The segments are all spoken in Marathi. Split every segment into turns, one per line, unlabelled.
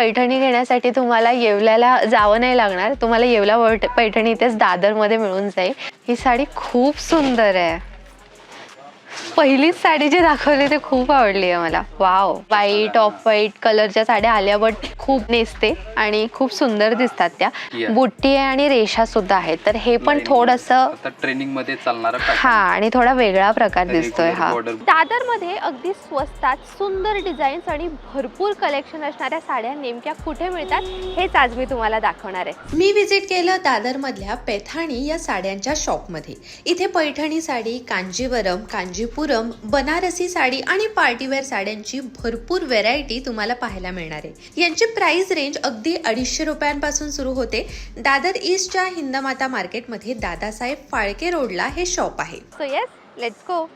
पैठणी घेण्यासाठी तुम्हाला येवल्याला जावं नाही लागणार. तुम्हाला येवला वट- पैठणी इथेच दादरमध्ये मिळून जाईल. ही साडी खूप सुंदर आहे. पहिलीच साडी जी दाखवली ती खूप आवडली आहे मला. वाव व्हाईट ऑफ व्हाईट कलरच्या साड्या आल्या बट खूप नेसते आणि खूप सुंदर दिसतात त्या.
Yeah.
बुट्टी आहे आणि रेषा सुद्धा आहेत तर हे पण थोडस
आता ट्रेनिंगमध्ये चालणारा
हा आणि थोडा वेगळा प्रकार दिसतोय हा.
border.
दादरमध्ये अगदी स्वस्तात सुंदर डिझाईन्स आणि भरपूर कलेक्शन असणाऱ्या साड्या नेमक्या कुठे मिळतात हेच आज मी तुम्हाला दाखवणार आहे.
मी विजिट केलं दादरमधल्या पैठाणी या साड्यांच्या शॉपमध्ये इथे पैठणी साडी कांजीवरम कांजीपुरम बनारसी साडी आणि पार्टीवेअर साड्यांची भरपूर व्हेरायटी तुम्हाला पाहायला मिळणार आहे. यांची प्राइस रेंज अगदी अडीचशे रुपयांपासून सुरू होते. दादर ईस्टच्या हिंदमाता मार्केटमध्ये दादासाहेब फाळके रोडला हे शॉप आहे.
So yes let's go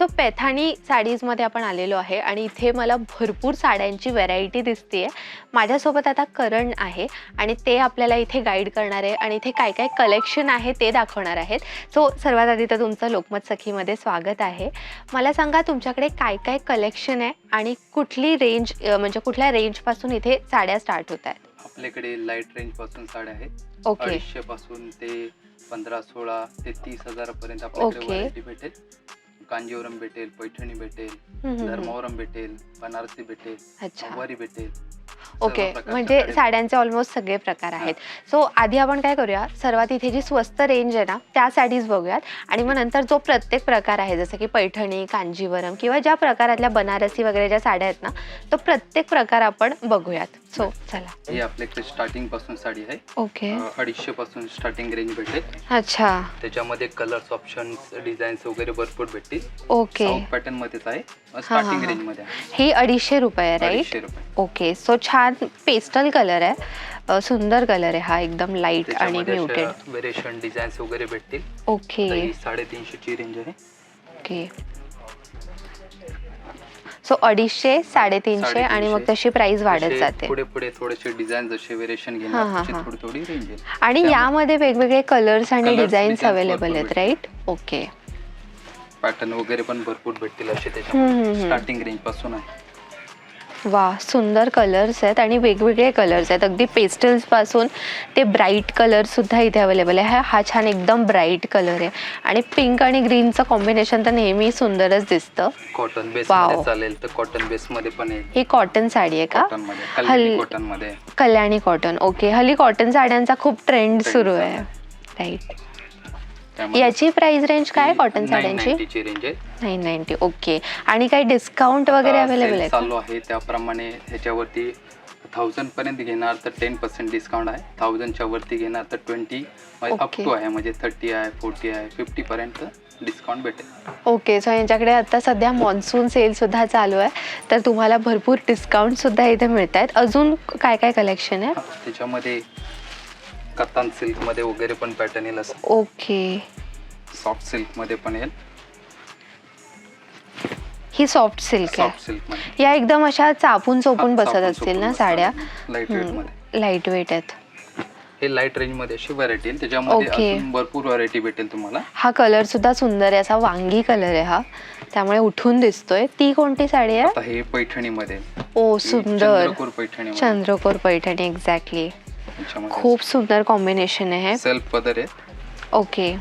so Paithani साडीजमध्ये आपण आलेलो आहे आणि इथे मला भरपूर साड्यांची व्हेरायटी दिसते माझ्यासोबत आता करण आहे आणि ते आपल्याला इथे गाईड करणार आहे आणि इथे काय काय कलेक्शन आहे ते दाखवणार आहेत. सो सर्वात आधी तर तुमचं लोकमत सखीमध्ये स्वागत आहे. मला सांगा तुमच्याकडे काय काय कलेक्शन आहे आणि कुठली रेंज म्हणजे कुठल्या रेंजपासून इथे साड्या स्टार्ट होत आहेत?
आपल्याकडे लाइट रेंजपासून साड्या आहेत.
ओके
अडीचशे पासून ते पंधरा सोळा ते तीस हजारापर्यंत आपल्याकडे
Okay.
व्हरायटी भेटेल. कांजीवरम भेटेल पैठणी भेटेल धर्मावरम भेटेल बनारसी भेटेल
अच्छा.
नऊवारी भेटेल.
ओके म्हणजे
साड्या
साड्यांचे ऑलमोस्ट सगळे प्रकार आहेत. सो आधी आपण काय करूया? सर्वात इथे जी स्वस्त रेंज आहे ना त्या साडीज बघूयात. आणि मग नंतर जो प्रत्येक प्रकार आहे जसं की पैठणी कांजीवरम किंवा ज्या प्रकारातल्या बनारसी वगैरे ज्या साड्या आहेत ना तो प्रत्येक प्रकार आपण बघूयात. सो चला.
ही आपल्याकडे स्टार्टिंगपासून साडी आहे.
ओके
अडीचशे पासून स्टार्टिंग रेंज भेटेल.
अच्छा.
त्याच्यामध्ये कलर्स ऑप्शन्स डिझाईन्स वगैरे भरपूर भेटतील.
ओके
पॅटर्न मध्येच आहे. स्टार्टिंग
हा.
रेंजमध्ये आहे.
ही अडीचशे रुपये राईट
अडीचशे रुपये.
ओके सो छान पेस्टल कलर आहे. अ, सुंदर कलर आहे हा एकदम लाइट आणि
त्याच्यामध्ये
म्युटेड
व्हेरिएशन डिझाईन्स वगैरे भेटतील.
ओके
तर ही साडेतीनशेची रेंज आहे.
ओके सो अडीचशे साडेतीनशे आणि मग
साडेतीनशे.
तशी प्राइस वाढत जाते.
पुढे पुढे थोडेसे डिझाईन जसे व्हेरिएशन
हा, हा,
घेणार
हा.
थोडी थोडी रेंज
आणि यामध्ये वेगवेगळे कलर्स आणि
Colours,
डिझाईन्स अवेलेबल आहेत. राईट ओके
पॅटर्न वगैरे पण भरपूर भेटतील असे त्याच्या. स्टार्टिंग रेंजपासून आहे.
वा सुंदर कलर्स आहेत आणि वेगवेगळे कलर्स आहेत. अगदी पेस्टल्सपासून ते ब्राईट कलर सुद्धा इथे अवेलेबल आहे. हा- हा छान एकदम ब्राईट कलर आहे. आणि पिंक आणि ग्रीनचं कॉम्बिनेशन तर नेहमी सुंदरच दिसतं.
Cotton base. मध्ये चालेल तर कॉटन बेस मध्ये पण येईल
ही कॉटन साडी आहे का?
कॉटनमध्ये कल्याणी
हल-
कॉटनमध्ये.
कल्याणी कॉटन ओके हल्ली कॉटन साड्यांचा खूप ट्रेंड सुरू आहे. राईट याची प्राइस रेंज काय? कॉटन साड्यांची?
990 ची रेंज आहे.
नाईन नाईन्टी ओके आणि काही डिस्काउंट वगैरे अवेलेबल आहे
चालू आहे त्याप्रमाणे ह्याच्यावरती थाउजंड पर्यंत घेणार तर टेन पर्सेंट डिस्काउंट आहे. थाउजंडच्या वरती घेणार तर ट्वेंटी अप. टू आहे म्हणजे थर्टी आहे फोर्टी आहे फिफ्टी पर्यंत डिस्काउंट भेटेल.
ओके सो यांच्याकडे आता सध्या मान्सून सेल सुद्धा चालू आहे. तर तुम्हाला भरपूर डिस्काउंट सुद्धा इथे मिळत आहेत अजून काय काय कलेक्शन आहे
त्याच्यामध्ये कतान सिल्कमध्ये वगैरे पण पॅटर्न येईल असं.
ओके.
सॉफ्ट सिल्कमध्ये पण येईल.
ही सॉफ्ट सिल्क
सॉफ्ट
आहे
सिल्कमध्ये.
या एकदम अशा चापून चोपून बसत
चापून
असतील
चोपून
ना
बसतात.
साड्या?
Light weight मध्ये.
लाइट वेट आहेत.
हे लाइट रेंजमध्ये अशी व्हरायटी येईल. त्याच्यामध्ये
Okay.
अजून भरपूर व्हरायटी भेटेल तुम्हाला.
हा कलर सुद्धा सुंदर आहे. असा वांगी कलर आहे हा. त्यामुळे उठून दिसतोय. ती कोणती साडी आहे?
आता हे पैठणी मध्ये
ओ सुंदर.
चंद्रकोर पैठणी
चंद्रकोर पैठणी एक्झॅक्टली खूप सुंदर कॉम्बिनेशन आहे.
सेल्फ पदर आहे.
ओके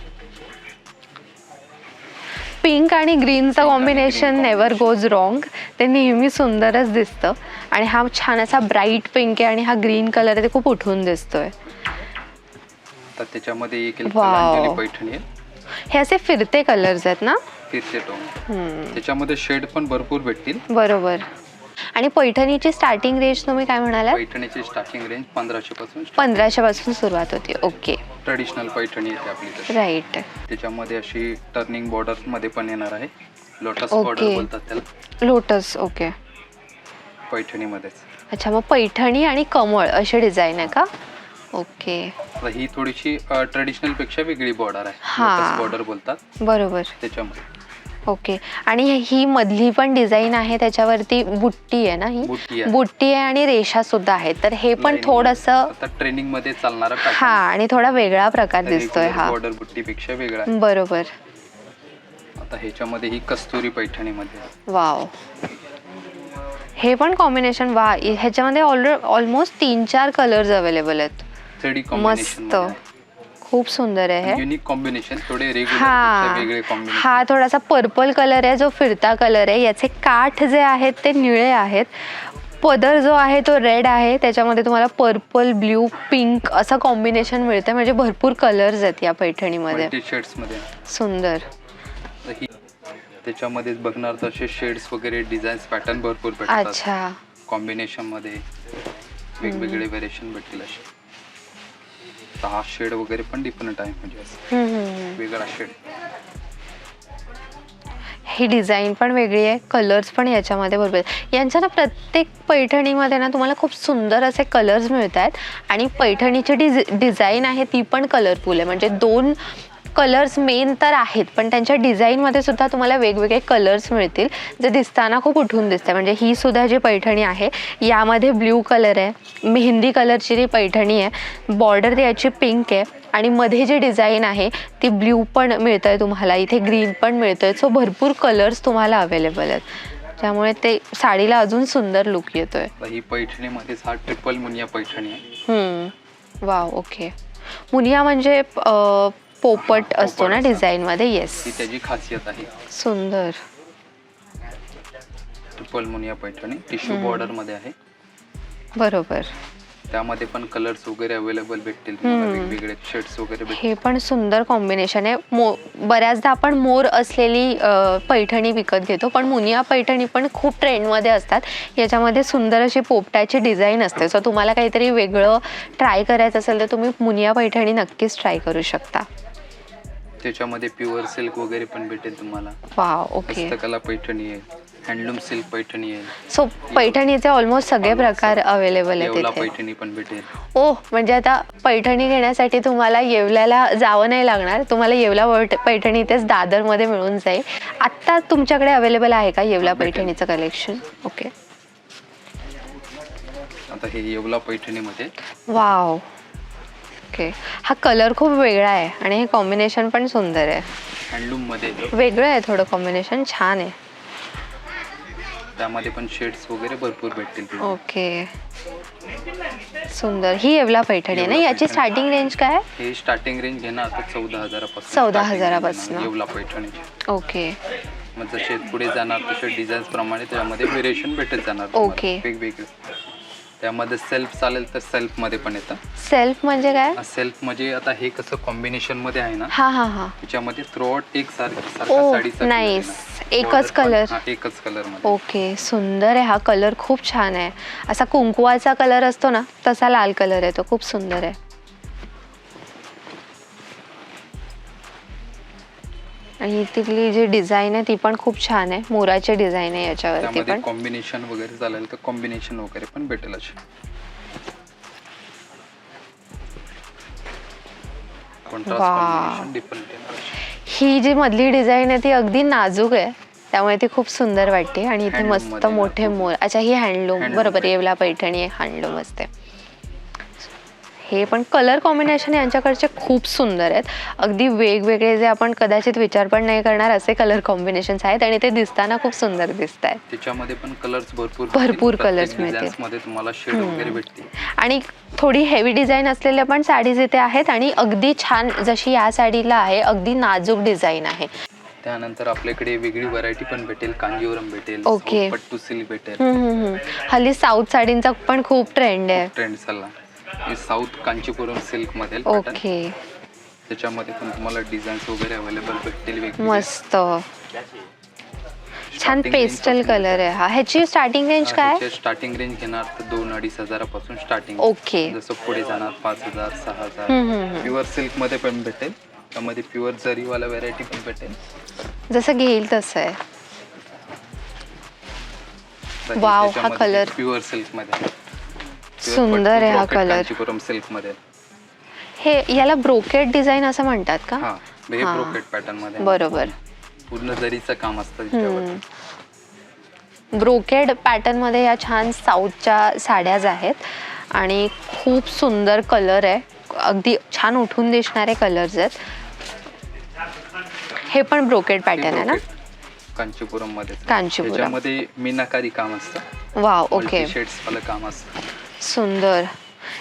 पिंक आणि ग्रीनचं कॉम्बिनेशन नेवर गोज रॉंग ते नेहमी सुंदरच दिसतं. आणि हा छान असा ब्राईट पिंक आहे आणि हा ग्रीन कलर आहे ते खूप उठून दिसतोय.
त्याच्यामध्ये एक पैठणी आहे.
हे असे फिरते कलर्स आहेत ना?
फिरते टोन
हम्म,
त्याच्यामध्ये शेड पण भरपूर भेटतील.
बरोबर. आणि पैठणीची स्टार्टिंग रेंज तुम्ही काय म्हणालात?
पैठणीची स्टार्टिंग रेंज पंधराशे पासून
पंधराशे पासून सुरुवात होती. ओके
ट्रेडिशनल पैठणी येते आपली.
राईट
त्याच्यामध्ये अशी टर्निंग बॉर्डरमध्ये पण येणार आहे. लोटस. बॉर्डर बोलतात त्याला.
लोटस ओके
पैठणीमध्येच.
अच्छा मग पैठणी आणि कमळ अशी डिझाईन आहे का? ओके
ही थोडीशी ट्रेडिशनलपेक्षा वेगळी बॉर्डर आहे.
हा.
बॉर्डर बोलतात.
बरोबर.
त्याच्यामध्ये.
ओके. आणि ही मधली पण डिझाईन आहे त्याच्यावरती बुट्टी आहे ना ही?
बुट्टी आहे.
बुट्टी आहे आणि रेषा सुद्धा आहेत. तर हे पण
Lining
थोडस
आता ट्रेनिंगमध्ये चालणारा
हा आणि थोडा वेगळा प्रकार दिसतोय हा.
बॉर्डर बुट्टी पेक्षा वेगळा आहे.
बरोबर.
आता ह्याच्यामध्ये ही कस्तुरी पैठणीमध्ये. आहे.
वाव. हे पण कॉम्बिनेशन वा ह्याच्यामध्ये ऑलरेडी ऑलमोस्ट तीन चार कलर्स अवेलेबल आहेत
3D
मस्त.
कॉम्बिनेशन
खूप सुंदर आहे. हे
युनिक कॉम्बिनेशन थोडे
हा.
रेग्युलर
हा थोडासा पर्पल कलर आहे जो फिरता कलर आहे. याचे काठ जे आहेत ते निळे आहेत. पदर जो आहे तो रेड आहे. त्याच्यामध्ये तुम्हाला पर्पल ब्ल्यू पिंक असं कॉम्बिनेशन मिळतं. म्हणजे भरपूर कलर्स आहेत या पैठणीमध्ये. सुंदर.
तर त्याच्यामध्ये बघणार तसे शेड्स वगैरे डिझाईन्स पॅटर्न भरपूर भेटतात.
अच्छा.
कॉम्बिनेशनमध्ये वेगवेगळे व्हेरिएशन भेटतील असे. हा शेड वगैरे पण डिफरंट आहे. म्हणजे असं. वेगळा शेड.
ही डिझाईन पण वेगळी आहे. कलर्स पण याच्यामध्ये भरपूर. यांच्या ना प्रत्येक पैठणीमध्ये ना तुम्हाला खूप सुंदर असे कलर्स मिळत आहेत आणि पैठणीची डिझ डिझाईन आहे ती पण कलरफुल आहे. म्हणजे दोन कलर्स मेन तर आहेत पण त्यांच्या डिझाईनमध्ये सुद्धा तुम्हाला वेगवेगळे कलर्स मिळतील. जे दिसताना खूप उठून दिसते म्हणजे ही सुद्धा जी पैठणी आहे यामध्ये ब्ल्यू कलर आहे मेहंदी कलरची जी पैठणी आहे बॉर्डर याची पिंक आहे आणि मध्ये जी डिझाईन आहे ती ब्ल्यू पण मिळतंय तुम्हाला. इथे ग्रीन पण मिळतंय. सो भरपूर कलर्स तुम्हाला अवेलेबल आहेत. त्यामुळे ते साडीला अजून सुंदर लुक येतोय.
ही पैठणीमध्येच हा ट्रिपल मुनिया पैठणी आहे.
वाव ओके मुनिया म्हणजे पोपट असतो ना. डिझाईनमध्ये येस
त्याची खासियत आहे.
सुंदर.
ट्रिपल मुनिया पैठणी टिश्यू बॉर्डरमध्ये आहे.
बरोबर.
त्यामध्ये पण कलर्स वगैरे अवेलेबल भेटतील तुम्हाला. वेगवेगळे शेड्स वगैरे भेटतील.
हे पण सुंदर कॉम्बिनेशन आहे. मो बऱ्याचदा आपण मोर असलेली अ, पैठणी विकत घेतो पण मुनिया पैठणी पण खूप ट्रेंडमध्ये असतात. याच्यामध्ये सुंदर अशी पोपटाची डिझाईन असते. सो तुम्हाला काहीतरी वेगळं ट्राय करायचं असेल तर तुम्ही मुनिया पैठणी नक्कीच ट्राय करू शकता.
त्याच्यामध्ये प्युअर सिल्क वगैरे पण भेटेल तुम्हाला.
वा ओके
हस्तकला पैठणी आहे हँडलूम सिल्क पैठणी आहे.
सो पैठणीचे ऑलमोस्ट सगळे प्रकार अवेलेबल आहेत
येवला पैठणी पण भेटेल.
ओ म्हणजे आता पैठणी घेण्यासाठी तुम्हाला येवल्याला जावं नाही लागणार. तुम्हाला येवला वट- पैठणी इथेच दादरमध्ये मिळून जाईल. आत्ता तुमच्याकडे अवेलेबल आहे का येवला
भेटेल.
पैठणीचं कलेक्शन ओके
आता हे येवला पैठणीमध्ये.
वाव ओके हा कलर खूप वेगळा आहे आणि हे कॉम्बिनेशन पण सुंदर आहे
हँडलूममध्ये येतं.
वेगळं आहे थोडं कॉम्बिनेशन छान आहे
त्यामध्ये पण शेड्स वगैरे भरपूर भेटतील.
ओके सुंदर ही येवला पैठणी आहे ना
येवला
याची
पैठणी.
स्टार्टिंग रेंज काय आहे?
हे स्टार्टिंग रेंज घेणार आता चौदा हजारापासून
14
starting
हजारापासून.
घेणार येवला पैठणीची
ओके
मग जसे पुढे जाणार तसे डिझाईन्स प्रमाणे त्यामध्ये व्हेरिएशन भेटत जाणार तुम्हाला.
ओके.
वेगवेगळे त्यामध्ये सेल्फ चालेल तर सेल्फमध्ये पण येतं.
सेल्फ म्हणजे काय?
सेल्फ म्हणजे आता हे कसं कॉम्बिनेशनमध्ये आहे ना
हा हा हा.
त्याच्यामध्ये थ्रूआउट एक सारखा सारखा
ओ
साडीचा
नाईस. एकच कलर
एकच कलरमध्ये.
ओके सुंदर आहे. हा कलर खूप छान आहे. असा कुंकुवाचा कलर असतो ना तसा लाल कलर आहे तो खूप सुंदर आहे. आणि तिथली जी डिझाईन आहे ती पण खूप छान आहे मोराची डिझाईन आहे याच्यावरती
त्यामध्ये
पण
कॉम्बिनेशन वगैरे चालेल तर कॉम्बिनेशन वगैरे पण भेटेल
Wow.
येणार असे.
ही जी मधली डिझाईन आहे ती अगदी नाजूक आहे त्यामुळे ती खूप सुंदर वाटते आणि इथे
Handloom
मस्त
मध्ये
मोठे
ना.
मोर अच्छा ही हँडलूम
Handloom
बरोबर. येवला पैठणी आहे हँडलूम असते हे पण कलर कॉम्बिनेशन यांच्याकडचे खूप सुंदर आहेत. अगदी वेगवेगळे जे आपण कदाचित विचार पण नाही करणार असे कलर कॉम्बिनेशन्स आहेत आणि ते दिसताना खूप सुंदर दिसत आहेत
त्याच्यामध्ये पण कलर्स भरपूर
भरपूर
प्रत्येक
मिळतील. आणि थोडी हेवी डिझाईन असलेल्या पण साडीज इथे आहेत आणि अगदी छान जशी या साडीला आहे अगदी नाजूक डिझाईन आहे.
त्यानंतर आपल्याकडे वेगळी व्हरायटी पण भेटेल. कांजीवरम भेटेल south पट्टू सिल्क भेटेल.
हल्ली साऊथ साडींचा पण खूप ट्रेंड आहे.
ट्रेंड चालला. हे साऊथ कांचीपुरम सिल्कमध्ये.
ओके
त्याच्यामध्ये पण तुम्हाला डिझाईन्स वगैरे अवेलेबल भेटतील वेगवेगळे.
मस्त छान
Starting range पेस्टलपासून
कलर आहे हा ह्याची स्टार्टिंग रेंज काय?
स्टार्टिंग रेंज घेणार तर दोन अडीच हजारापासून स्टार्टिंग
ओके
जसं पुढे जाणार पाच हजार सहा हजार
हम्म, हम्म, हम्म.
प्युअर सिल्कमध्ये पण भेटेल त्यामध्ये प्युअर जरीवाला व्हरायटी पण भेटेल
जसं घेईल तसं आहे Wow, हा color.
प्युअर सिल्कमध्ये
सुंदर आहे हा कलर
कांचीपुरम सिल्कमध्ये
हे याला ब्रोकेट डिझाईन असं म्हणतात का?
हा हे
हा.
ब्रोकेट पॅटर्नमध्ये
बरोबर.
पूर्ण जरीचं काम असतं त्याच्यावर
ब्रोकेड पॅटर्नमध्ये या छान साऊथच्या साड्याज आहेत. आणि खूप सुंदर कलर आहे. अगदी छान उठून दिसणारे कलर्स आहेत. हे पण ब्रोकेड पॅटर्न आहे ना?
कांचीपुरममध्ये
कांचीपुरम.
त्याच्यामध्ये मीनाकारी काम असतं.
वाव ओके
शेड्स वाला काम असतं.
सुंदर.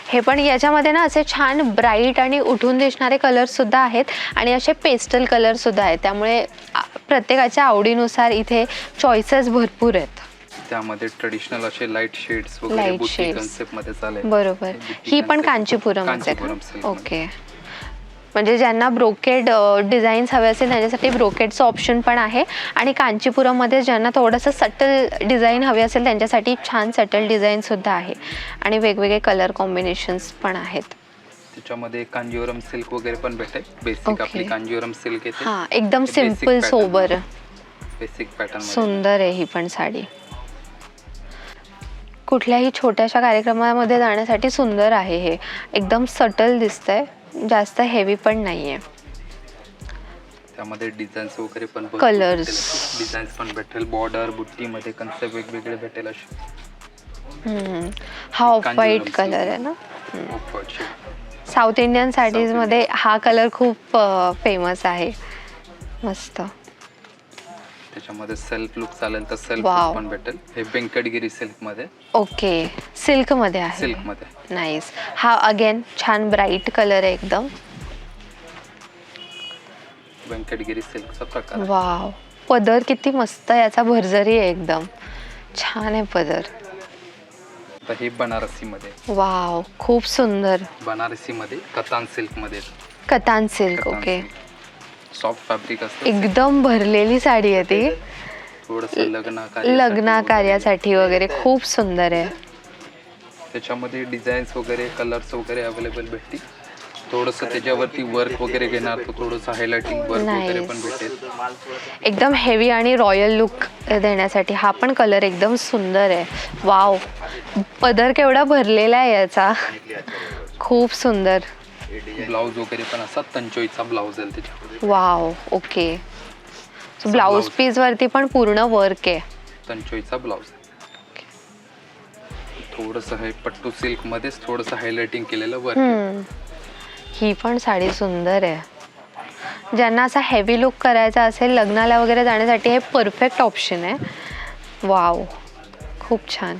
हे पण याच्यामध्ये ना असे छान ब्राईट आणि उठून दिसणारे कलर सुद्धा आहेत आणि असे पेस्टल कलर सुद्धा आहेत. त्यामुळे प्रत्येकाच्या आवडीनुसार इथे चॉईसेस भरपूर आहेत.
त्यामध्ये ट्रेडिशनल असे लाइट शेड्स वगैरे
shades.
कन्सेप्टमध्ये चालेल.
बरोबर. ही पण. कांचीपुरम. ओके. म्हणजे ज्यांना ब्रोकेड डिझाईन्स हवे असेल त्यांच्यासाठी ब्रोकेडचं ऑप्शन पण आहे. आणि कांचीपुरममध्ये ज्यांना थोडंसं सटल डिझाईन हवे असेल त्यांच्यासाठी छान सटल डिझाईन सुद्धा आहे. आणि वेगवेगळे कलर कॉम्बिनेशन्स पण आहेत.
त्याच्यामध्ये कांजीवरम सिल्क वगैरे पण भेटेल. बेसिक. आपली कांजीवरम सिल्क येते.
हां एकदम
सिंपल.
सोबर
बेसिक पॅटर्न
सुंदर आहे ही पण साडी. कुठल्याही छोट्याशा कार्यक्रमामध्ये जाण्यासाठी सुंदर आहे हे. एकदम सटल दिसतंय. जास्त हेवी पण नाहीये.
त्यामध्ये डिझाईन्स वगैरे पण
Colours.
डिझाईन्स पण भेटेल. बॉर्डर बुट्टी मध्ये कन्सेप्ट वेगवेगळे भेटेल
हम्म. हा ऑफ व्हाईट कलर. आहे ना. साऊथ इंडियन साडीजमध्ये हा कलर खूप फेमस आहे. मस्त.
त्याच्यामध्ये सेल्फ लुक चालेल तर सेल्फ
Wow.
लुक पण भेटेल. हे व्यंकटगिरी सिल्कमध्ये.
ओके सिल्कमध्ये आहे.
सिल्कमध्ये.
नाईस हा अगेन छान ब्राईट कलर आहे एकदम.
व्यंकटगिरी सिल्कचा प्रकार आहे.
वाव पदर किती मस्त आहे. याचा भरजरी आहे एकदम. छान आहे पदर.
हे बनारसी मध्ये
वाव खूप सुंदर.
बनारसी मध्ये. कतान सिल्कमध्ये
Katan silk okay
soft fabric असतं.
एकदम भरलेली साडी आहे ती.
थोडस लग्न कार्यासाठी
लग्न
वगैरे.
कार्यासाठी वगैरे खूप सुंदर आहे.
त्याच्यामध्ये डिझाईन्स वगैरे कलर्स वगैरे अवेलेबल भेटतील. थोडस त्याच्यावरती वर्क वगैरे घेणार तर थोडस हायलाइटिंग वर्क वगैरे पण. भेटेल.
एकदम हेवी आणि रॉयल लुक देण्यासाठी हा पण कलर एकदम सुंदर आहे. वाव पदर केवढा भरलेला आहे याचा. खूप सुंदर.
ब्लाऊज वगैरे पण असा तंचोईचा ब्लाऊज आहे त्याच्यामध्ये.
वाव ओके
असा
ब्लाऊज. पीस वरती पण पूर्ण वर्क आहे.
तंचोईचा ब्लाऊज. थोडस हे पट्टू सिल्क मध्येच थोडस हायलाइटिंग केलेलं वर्क
हम्म. ही पण साडी सुंदर आहे. ज्यांना असा हेवी लुक करायचा असेल लग्नाला वगैरे जाण्यासाठी हे परफेक्ट ऑप्शन आहे. वाव खूप छान.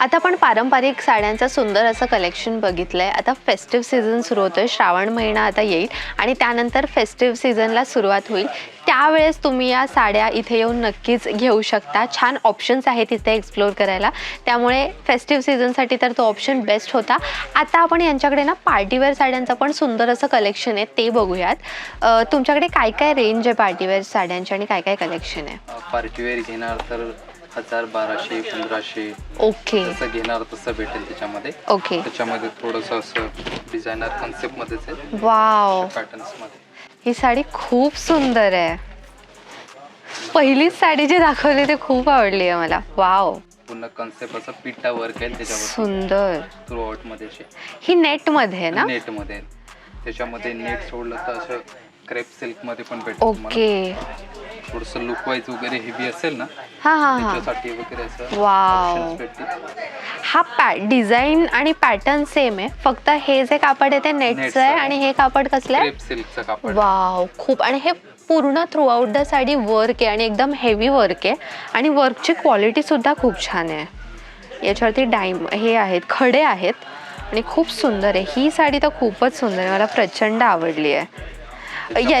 आता आपण पारंपरिक साड्यांचं सुंदर असं कलेक्शन बघितलं आहे आता फेस्टिव्ह सीझन सुरू होतो आहे श्रावण महिना आता येईल आणि त्यानंतर फेस्टिव्ह सीझनला सुरुवात होईल. त्यावेळेस तुम्ही या साड्या इथे येऊन नक्कीच घेऊ शकता. छान ऑप्शन्स आहेत इथे एक्सप्लोअर करायला. त्यामुळे फेस्टिव्ह सीझनसाठी तर तो ऑप्शन बेस्ट होता. आता आपण यांच्याकडे ना पार्टीवेअर साड्यांचं पण सुंदर असं कलेक्शन आहे ते बघूयात. तुमच्याकडे काय काय रेंज आहे पार्टीवेअर साड्यांची आणि काय काय कलेक्शन आहे
पार्टीवेअर घेणार तर हजार बाराशे पंधराशे
ओके.
जसं घेणार तसं भेटेल त्याच्यामध्ये.
ओके.
त्याच्यामध्ये थोडस असं डिझायनर कन्सेप्ट मध्येच आहे.
वाव.
पॅटर्न्समध्ये.
ही साडी खूप सुंदर आहे. पहिलीच साडी जी दाखवली ती खूप आवडली आहे मला. वाव.
पूर्ण कन्सेप्ट असं पिठा वर्क आहे त्याच्यावर
सुंदर.
थ्रू आउटमध्ये असे.
ही नेटमध्ये आहे ना?
नेटमध्ये. त्याच्यामध्ये नेट सोडलं तर असं क्रेप सिल्कमध्ये पण भेटेल
ओके.
थोडस लुक वाईज वगैरे हेवी असेल ना
हा हा हा.
त्याच्यासाठी वगैरे असं
वाव
options भेटतील.
हा पॅ डिझाईन आणि पॅटर्न सेम आहे. फक्त हे जे कापड आहे ते नेटचं आहे
आहे.
आणि हे कापड कसलं आहे?
क्रेप सिल्कचं कापड.
वाव खूप. आणि हे पूर्ण throughout the sari work आहे आणि एकदम हेवी वर्क आहे. आणि वर्कची क्वालिटी सुद्धा खूप छान आहे. याच्यावरती डायम हे आहेत खडे आहेत आणि खूप सुंदर आहे. ही साडी तर खूपच सुंदर आहे. मला प्रचंड आवडली आहे. या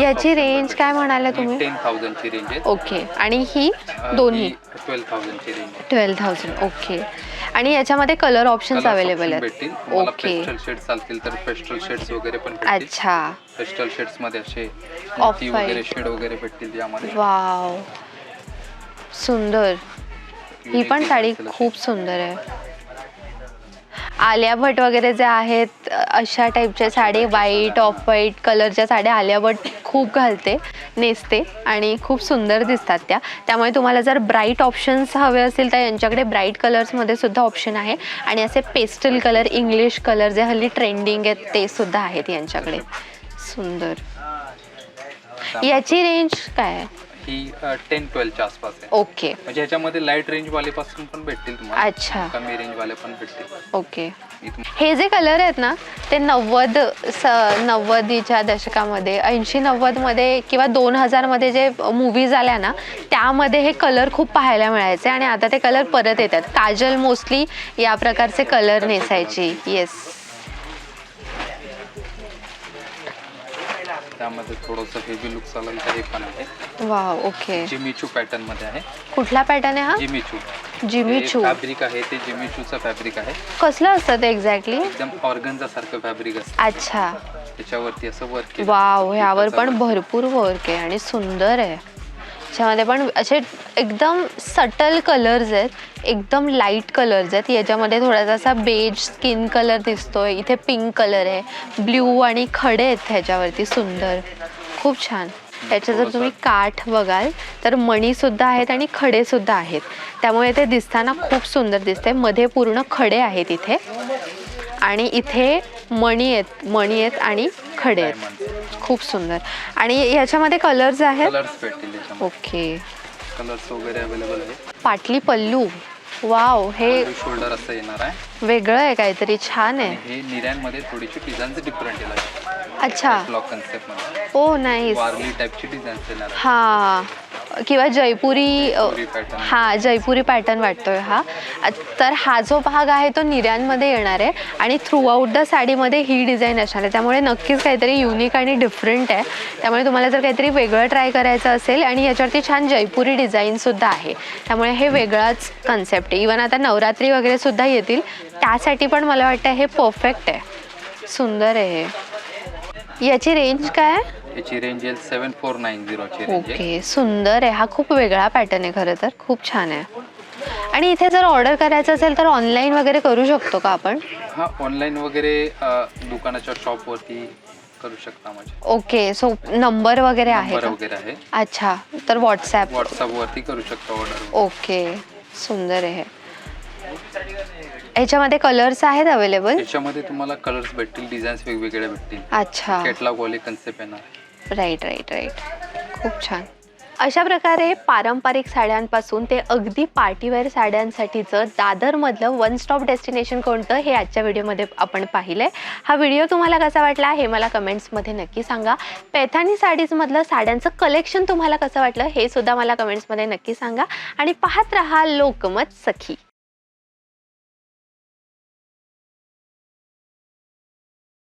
याची रेंज काय म्हणाला तुम्ही?
टेन थाउजंडची रेंज आहे.
ओके. आणि ही दोन्ही?
ट्वेल्व थाउजंडची रेंज आहे.
Twelve thousand okay. आणि याच्यामध्ये colour options
Colours
available
option
आहेत.
तुम्हाला
ओके.
पेस्टल शेड चालतील तर पेस्टल शेड्स वगैरे पण भेटतील.
अच्छा.
पेस्टल शेड्समध्ये असे
Off
मोती
white.
वगैरे शेड वगैरे भेटतील यामध्ये
वाव. सुंदर. ही पण साडी
designs
खूप सुंदर आहे. आलिया भट वगैरे जे आहेत अशा टाईपच्या साडी व्हाईट ऑफ व्हाईट कलरच्या साड्या आलिया भट खूप घालते नेसते आणि खूप सुंदर दिसतात त्या. त्यामुळे तुम्हाला जर ब्राईट ऑप्शन्स हवे असतील तर यांच्याकडे ब्राईट कलर्समध्ये सुद्धा ऑप्शन आहे. आणि असे पेस्टल कलर इंग्लिश कलर जे हल्ली ट्रेंडिंग आहेत ते सुद्धा आहेत यांच्याकडे. सुंदर. याची रेंज काय आहे?
ही टेन ट्वेल्वच्या आसपास आहे.
ओके.
म्हणजे ह्याच्यामध्ये लाइट रेंज वाले पासून पण भेटतील तुम्हाला.
अच्छा.
कमी रेंज वाले पण भेटतील.
ओके. हे जे कलर आहेत ना ते नव्वद नव्वदीच्या दशकामध्ये ऐंशी नव्वदमध्ये किंवा दोन हजारमध्ये जे मूवीज आल्या ना त्यामध्ये हे कलर खूप पाहायला मिळायचे आणि आता ते कलर परत येतात. काजल मोस्टली या प्रकारचे कलर नेसायची. येस
त्यामध्ये थोडंसं हेवी लुक चालेल तर हे पण आहे.
वा ओके
जिमीचू पॅटर्नमध्ये आहे.
कुठला पॅटर्न आहे हा?
जिमीचू
जिमीचू
फॅब्रिक आहे ते जिमीचूचं फॅब्रिक आहे.
कसलं असतं ते एक्झॅक्टली
एकदम ऑर्गनचा सारखं फॅब्रिक असतं.
अच्छा.
त्याच्यावरती असं वर्क
वाव ह्यावर पण भरपूर वर्क आहे आणि सुंदर आहे. ह्याच्यामध्ये पण असे एकदम सटल कलर्स आहेत एकदम लाइट कलर्स आहेत. याच्यामध्ये थोडासा असा बेज स्किन कलर दिसतोय इथे पिंक कलर आहे ब्ल्यू आणि खडे आहेत ह्याच्यावरती सुंदर. खूप छान. याचे जर तुम्ही काठ बघाल तर मणीसुद्धा आहेत आणि खडेसुद्धा आहेत. त्यामुळे ते दिसताना खूप सुंदर दिसते मध्ये पूर्ण खडे आहेत इथे. आणि इथे मणी आहेत मणी आहेत आणि खडे आहेत. खूप सुंदर. आणि याच्यामध्ये कलर्स आहेत? ओके.
कलर्स वगैरे अवेलेबल आहे
पाटली पल्लू. वाव हे
शोल्डर असं येणार आहे.
वेगळं आहे काहीतरी छान आहे.
हे थोडीशी डिझाईन्स डिफरंट येणार
अच्छा.
ब्लॉक कन्सेप्टमध्ये.
ओ नाईस
वारली डिझाईन्स येणार
हा. किंवा जयपुरी. हा जयपुरी पॅटर्न वाटतोय हा. तर हा जो भाग आहे तो निर्यांमध्ये येणार आहे आणि थ्रू आउट द साडीमध्ये ही डिझाईन असणार आहे. त्यामुळे नक्कीच काहीतरी युनिक आणि डिफरंट आहे. त्यामुळे तुम्हाला जर काहीतरी वेगळं ट्राय करायचं असेल आणि याच्यावरती छान जयपुरी डिझाईनसुद्धा आहे. त्यामुळे हे वेगळाच कन्सेप्ट आहे. इवन आता नवरात्री वगैरे सुद्धा येतील. त्यासाठी पण मला वाटतं हे परफेक्ट आहे. सुंदर आहे याची रेंज काय आहे?
याची रेंज येईल सेवन फोर नाईन झिरोची रेंज आहे.
ओके सुंदर आहे. हा खूप वेगळा पॅटर्न आहे खरं तर. खूप छान आहे. आणि इथे जर ऑर्डर करायचं असेल तर ऑनलाईन वगैरे करू शकतो का आपण?
हा ऑनलाईन वगैरे अ, दुकानाच्या शॉपवरती करू शकता म्हणजे.
ओके सो नंबर वगैरे आहे
नंबर
का?
वगैरे आहे.
अच्छा तर व्हॉट्सॲप
व्हॉट्सअपवरती करू शकता ऑर्डर
ओके सुंदर आहे. ह्याच्यामध्ये कलर्स आहेत अवेलेबल
याच्यामध्ये तुम्हाला कलर्स भेटतील डिझाईन्स वेगवेगळ्या भेटतील.
अच्छा.
कॅटलॉग वाले कन्सेप्ट येणार.
राईट राईट राईट खूप छान. अशा प्रकारे पारंपरिक साड्यांपासून ते अगदी पार्टीवेअर साड्यांसाठीचं दादरमधलं वन स्टॉप डेस्टिनेशन कोणतं हे आजच्या व्हिडिओमध्ये आपण पाहिलं आहे हा व्हिडिओ तुम्हाला कसा वाटला हे मला कमेंट्समध्ये नक्की सांगा. पैथानी साडीजमधलं साड्यांचं कलेक्शन तुम्हाला कसं वाटलं हे सुद्धा मला कमेंट्समध्ये नक्की सांगा. आणि पाहत रहा लोकमत सखी.